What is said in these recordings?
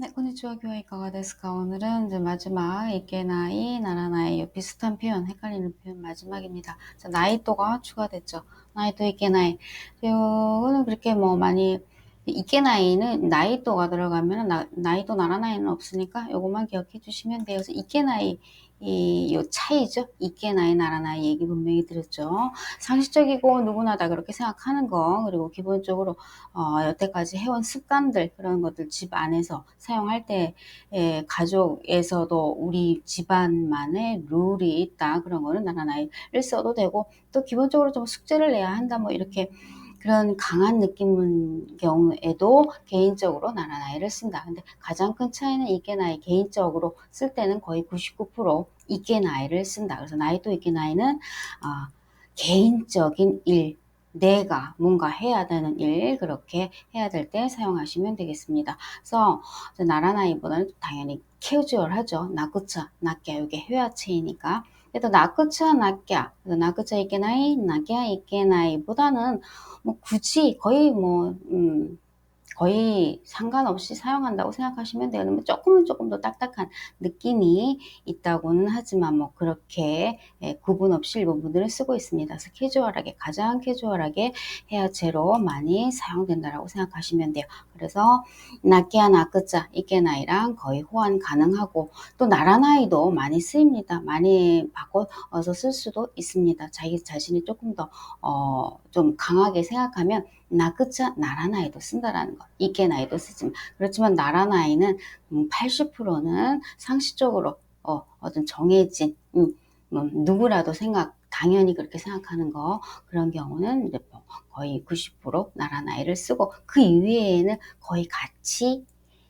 네, 교회이카가 데스까? 오늘은 이제 마지막 이케나이, 나라나이 비슷한 표현, 헷갈리는 표현 마지막입니다. 자, 나이또가 추가됐죠. 나이또 이케나이. 이거는 그렇게 뭐 많이 이케나이는 나이또가 들어가면 나, 나이또 나라나이는 없으니까 요것만 기억해 주시면 돼요. 그래서 이케나이 이, 요 차이죠. 있게 나이 나라 나이 얘기 분명히 드렸죠. 상식적이고 누구나 다 그렇게 생각하는 거 그리고 기본적으로 어, 여태까지 해온 습관들 그런 것들 집 안에서 사용할 때 예, 가족에서도 우리 집안만의 룰이 있다 그런 거는 나라 나이를 써도 되고 또 기본적으로 좀 숙제를 내야 한다 뭐 이렇게 그런 강한 느낌인 경우에도 개인적으로 나라 나이를 쓴다. 근데 가장 큰 차이는 이게 나이 개인적으로 쓸 때는 거의 99% 이게 나이를 쓴다. 그래서 나이도 이게 나이는 어, 개인적인 일, 내가 뭔가 해야 되는 일 그렇게 해야 될 때 사용하시면 되겠습니다. 그래서 나라 나이보다는 당연히 캐주얼하죠. 나쿠차, 낫게 이게 회화체이니까. 이케나이보다는 뭐 굳이 거의 뭐 음, 거의 상관없이 사용한다고 생각하시면. 뭐 조금은 조금 더 딱딱한 느낌이 있다고는 하지만 뭐 그렇게 예, 구분 없이 일본 분들은 쓰고 있습니다. 그래서 캐주얼하게 가장 캐주얼하게 해야채로 많이 사용된다라고 생각하시면 돼요. 그래서 나키야 나크자 이케나이랑 거의 호환 가능하고 또 나라나이도 많이 쓰입니다. 많이 바꿔서 쓸 수도 있습니다. 자기 자신이 조금 더 어, 좀 강하게 생각하면 나그자 나라나이도 쓴다라는 것. 이케나이도 쓰지만 그렇지만 나라나이는 80%는 음, 상식적으로 어, 어떤 정해진 음, 뭐 누구라도 생각 당연히 그렇게 생각하는 거 그런 경우는 이제 뭐 거의 90% 나라나이를 쓰고 그 이외에는 거의 같이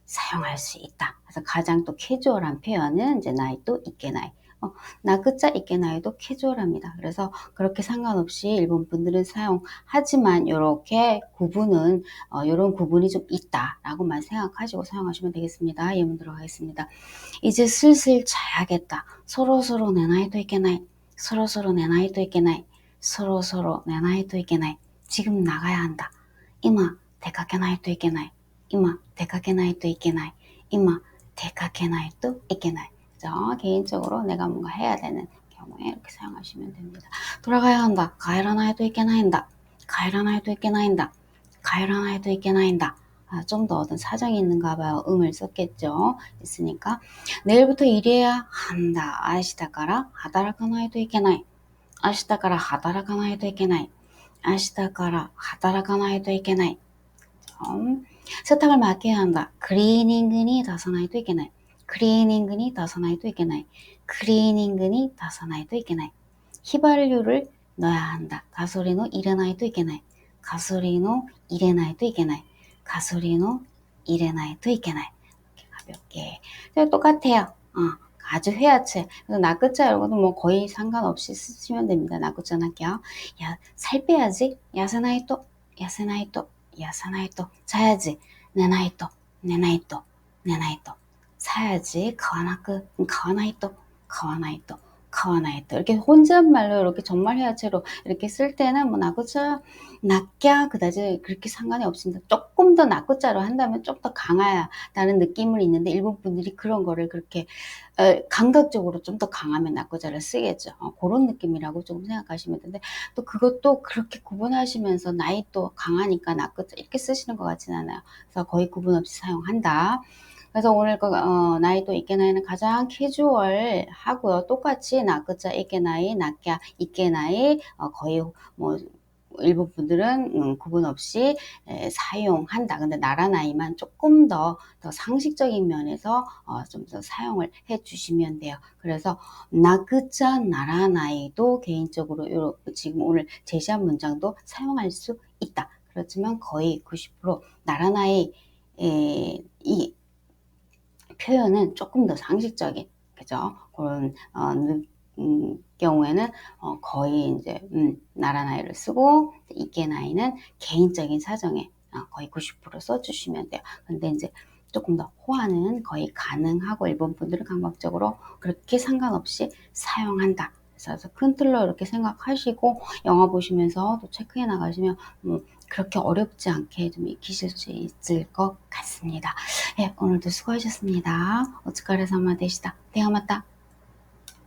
사용할 수 있다. 그래서 가장 또 캐주얼한 표현은 이제 나이 또 있게 나이. 어, 나그자 있게 나이도 캐주얼합니다. 그래서 그렇게 상관없이 일본 분들은 사용하지만 이렇게 구분은 어, 이런 구분이 좀 있다라고만 생각하시고 사용하시면 되겠습니다. 예문 들어가겠습니다. 이제 슬슬 자야겠다. 서로 서로 내 나이도 있게 나이. 서로 서로 내 나이도 있게 나이. 서로 서로 내 나이도 있게 나이. 지금 나가야 한다. 이마 대가게 나이도 있게 나이. 이마 대가게 나이도 있게 나이. 이마 대가게 나이도 있게 나이. 그죠? 개인적으로 내가 뭔가 해야 되는 경우에 이렇게 사용하시면 됩니다. 돌아가야 한다. 가이라나이도 있게나인다. 가이라나이도 있게나인다. 가이라나이도 있게나인다. 아, 좀 더 어떤 사정이 있는가 봐요. 음을 썼겠죠. 있으니까 내일부터 일해야 한다. 아시다가라 하다라카나이도 있게나이. 아시다가라 하다라카나이도 있게나이. 아시다가라 하다라카나이도 있게나이. 세탁을 맡겨야 한다. 크리닝이 다사나이도 있게나이. クリーニングに出さないといけない。クリーニングに出さないといけない。휘발유를넣어야한다ガソリンを入れないといけない。ガソリンを入れないといけない。ガソリンを入れないといけない。가볍게 똑같아요. 어, 아주 회화체. 그래서 나끝자 여러분도 뭐 거의 상관없이 쓰시면 됩니다. 나끝자 할게요. 야, 살 빼야지. 야세나이 또, 야세나이 또, 야세나이 또. 자야지. 내나이 또, 내나이 또, 내나이 또. 사야지. 가와나그, 가와나이또, 가와나이또, 가와나이또. 이렇게 혼잣말로 이렇게 전말해야체로 이렇게 쓸 때는 뭐 나고자, 낫냐, 그다지 그렇게 상관이 없습니다. 조금 더 나고자로 한다면 좀 더 강하다는 느낌을 있는데 일본 분들이 그런 거를 그렇게 어, 감각적으로 좀 더 강하면 나고자를 쓰겠죠. 어, 그런 느낌이라고 좀 생각하시면 되는데 또 그것도 그렇게 구분하시면서 나이 또 강하니까 나고자 이렇게 쓰시는 것 같지는 않아요. 그래서 거의 구분 없이 사용한다. 그래서 오늘 그, 어, 나이도 있게나이는 가장 캐주얼 하고요. 똑같이 나그자 있게나이, 낫게 있게나이, 어, 거의 뭐, 일부 분들은 음, 구분 없이 에, 사용한다. 근데 나라 나이만 조금 더, 더 상식적인 면에서 어, 좀 더 사용을 해 주시면 돼요. 그래서 나그자 나라 나이도 개인적으로 요, 지금 오늘 제시한 문장도 사용할 수 있다. 그렇지만 거의 90% 나라 나이 에, 이 표현은 조금 더 상식적인 그죠 그런 어, 음, 경우에는 어, 거의 이제 음, 나라 나이를 쓰고 이게 나이는 개인적인 사정에 어, 거의 90% 써주시면 돼요. 근데 이제 조금 더 호환은 거의 가능하고 일본 분들은 감각적으로 그렇게 상관없이 사용한다. 그래서 큰 틀로 이렇게 생각하시고 영화 보시면서 또 체크해 나가시면 음, 그렇게 어렵지 않게 좀 익히실 수 있을 것 같습니다. 예, 오늘도 수고하셨습니다. 오츠카레 사마 되시다. 대화 맞다.